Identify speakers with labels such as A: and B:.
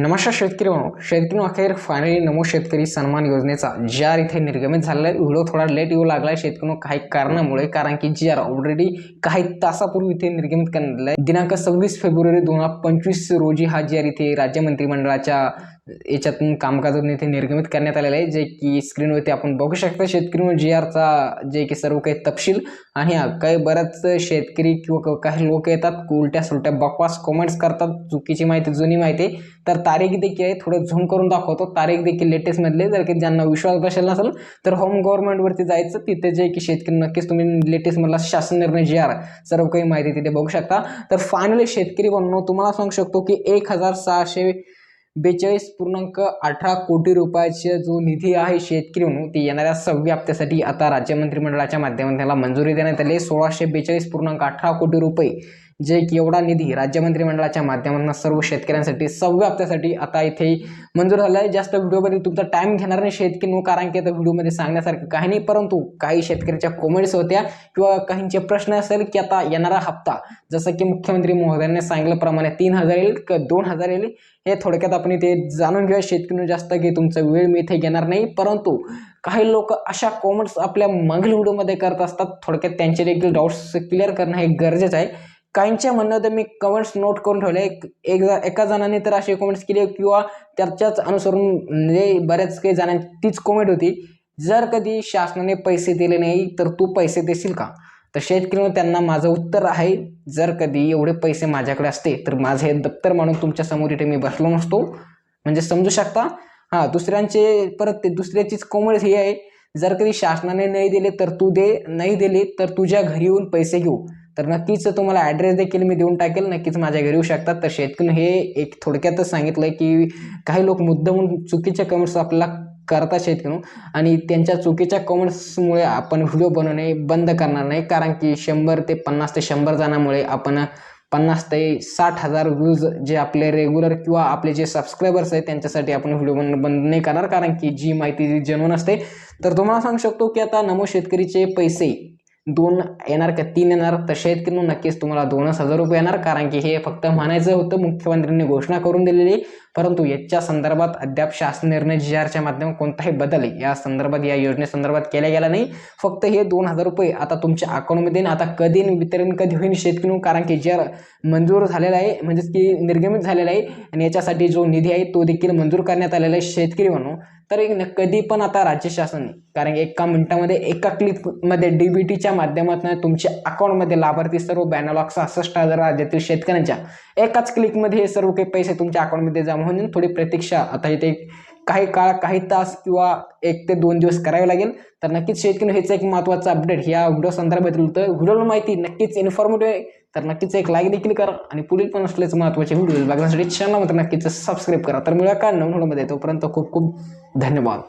A: नमस्कार शेतकरी म्हणून शेतकरी अखेर फायनली नमो शेतकरी सन्मान योजनेचा ज्यार इथे निर्गमित झालेला आहे. व्हिडिओ थोडा लेट येऊ लागला आहे शेतकरी काही कारणामुळे कारण की जी ऑलरेडी काही तासापूर्वी इथे निर्गमित करण्यात आला आहे. दिनांक सव्वीस फेब्रुवारी दोन हजार पंचवीस रोजी हा ज्यार इथे राज्य मंत्रिमंडळाच्या याच्यातून कामकाजातून इथे निर्गमित करण्यात आलेलं आहे. जे की स्क्रीनवरती आपण बघू शकता शेतकरी जी आरचा जे की सर्व काही तपशील आणि हा काही बऱ्याच शेतकरी किंवा क- काही लोक येतात उलट्या सुलट्या बकवास कमेंट्स करतात चुकीची माहिती जुनी माहिती. तर तारीख देखील आहे थोडं झूम करून दाखवतो. तारीख देखील लेटेस्टमधले जर की ज्यांना विश्वास बसेल नसेल तर होम गव्हर्नमेंटवरती जायचं. तिथे जे की शेतकरी नक्कीच तुम्ही लेटेस्टमधला शासन निर्णय जे आर सर्व काही माहिती तिथे बघू शकता. तर फायनली शेतकरी बनणं तुम्हाला सांगू शकतो की एक हजार सहाशे बेचाळीस पूर्णांक अठरा कोटी रुपयाचा जो निधी आहे शेतकरी म्हणून ती येणाऱ्या सव्या हप्त्यासाठी आता राज्य मंत्रिमंडळाच्या माध्यमातून त्याला मंजुरी देण्यात आली आहे. सोळाशे बेचाळीस पूर्णांक अठरा कोटी रुपये जे की एवढा निधी राज्य मंत्रिमंडळाच्या माध्यमांना सर्व शेतकऱ्यांसाठी सव्या हप्त्यासाठी आता इथे मंजूर झाला आहे. जास्त व्हिडिओमध्ये तुमचा टाइम घेणार नाही शेतकरी नो कारण की आता व्हिडिओमध्ये सांगण्यासारखं काही नाही परंतु काही शेतकऱ्याच्या कॉमेंट्स होत्या किंवा काहींचे प्रश्न असेल की आता येणारा हप्ता जसं की मुख्यमंत्री महोदयांनी सांगितल्याप्रमाणे तीन हजार येईल का दोन हजार येईल हे थोडक्यात आपण इथे जाणून घेऊया. शेतकरी जास्त की तुमचा वेळ मी इथे घेणार नाही परंतु काही लोक अशा कॉमेंट्स आपल्या मागील व्हिडिओमध्ये करत असतात. थोडक्यात त्यांचे देखील डाऊट्स क्लिअर करणं हे गरजेचं आहे. काहींच्या म्हणणं तर मी कमेंट्स नोट करून ठेवले. एक एका जणाने तर असे कमेंट्स केले किंवा त्याच्याच अनुसरून म्हणजे बऱ्याच काही जणांची तीच कमेंट होती. जर कधी शासनाने पैसे दिले नाही तर तू पैसे देशील का? तर शेतकरी त्यांना माझं उत्तर आहे जर कधी एवढे पैसे माझ्याकडे असते तर माझं हे दप्तर म्हणून तुमच्यासमोर इथे मी बसलो नसतो. म्हणजे समजू शकता? हां दुसऱ्यांचे परत ते दुसऱ्याचीच कोमळ ही आहे. जर कधी शासनाने नाही दिले तर तू दे नाही दिले तर तुझ्या घरी येऊन पैसे घेऊ. तर नक्कीच तुम्हाला ॲड्रेस देखील मी देऊन टाकेल. नक्कीच माझ्या घरी येऊ शकतात. तर शेतकरी हे एक थोडक्यातच सांगितलं की काही लोक मुद्दामून चुकीच्या कमेंट्स आपल्याला करतात शेतकरी. आणि त्यांच्या चुकीच्या कमेंट्समुळे आपण व्हिडिओ बनवणे बंद करणार नाही. कारण की शंभर ते पन्नास ते शंभर जणांमुळे आपण पन्नास ते साठ हजार व्ह्यूज जे आपले रेग्युलर किंवा आपले जे सबस्क्रायबर्स आहेत त्यांच्यासाठी आपण व्हिडिओ बन बंद नाही करणार. कारण की जी माहिती जी असते. तर तुम्हाला सांगू शकतो की आता नमो शेतकरीचे पैसे दोन येणार का? तीन येणार. तर शेतकरी नक्कीच तुम्हाला दोनच हजार रुपये येणार. कारण की हे फक्त म्हणायचं होतं मुख्यमंत्र्यांनी घोषणा करून दिलेली. परंतु याच्या संदर्भात अद्याप शासन निर्णय जी आरच्या माध्यमातून कोणताही बदल या संदर्भात या योजनेसंदर्भात केला गेला नाही. फक्त हे दोन हजार रुपये आता तुमच्या अकाउंटमध्ये आता कधी वितरण कधी होईल शेतकरी कारण की जी आर मंजूर झालेला आहे म्हणजेच की निर्गमित झालेला आहे. आणि याच्यासाठी जो निधी आहे तो देखील मंजूर करण्यात आलेला आहे शेतकरी म्हणून. तर एक कधी पण आता राज्य शासन कारण एका मिनिटामध्ये एका क्लिकमध्ये डी बी टीच्या माध्यमातून तुमच्या अकाउंटमध्ये लाभार्थी सर्व ब्याण्णव सहासष्ट हजार राज्यातील शेतकऱ्यांच्या. एकाच क्लिकमध्ये हे सर्व काही पैसे तुमच्या अकाउंटमध्ये जमा त्यामुळे थोडी प्रतीक्षा. आता इथे काही काळ काही तास किंवा एक ते दोन दिवस करावे लागेल. तर नक्कीच शेतकरी हेच एक महत्त्वाचं अपडेट या व्हिडिओ संदर्भात होतं व्हिडिओला माहिती नक्कीच इन्फॉर्मेटिव्ह आहे. तर नक्कीच एक लाईक देखील करा आणि पुढील पण असलेच महत्त्वाचे व्हिडिओ बघण्यासाठी चॅनल मात्र नक्कीच सबस्क्राईब करा. तर मिळूया का नवीन व्हिडिओमध्ये? तोपर्यंत खूप खूप धन्यवाद.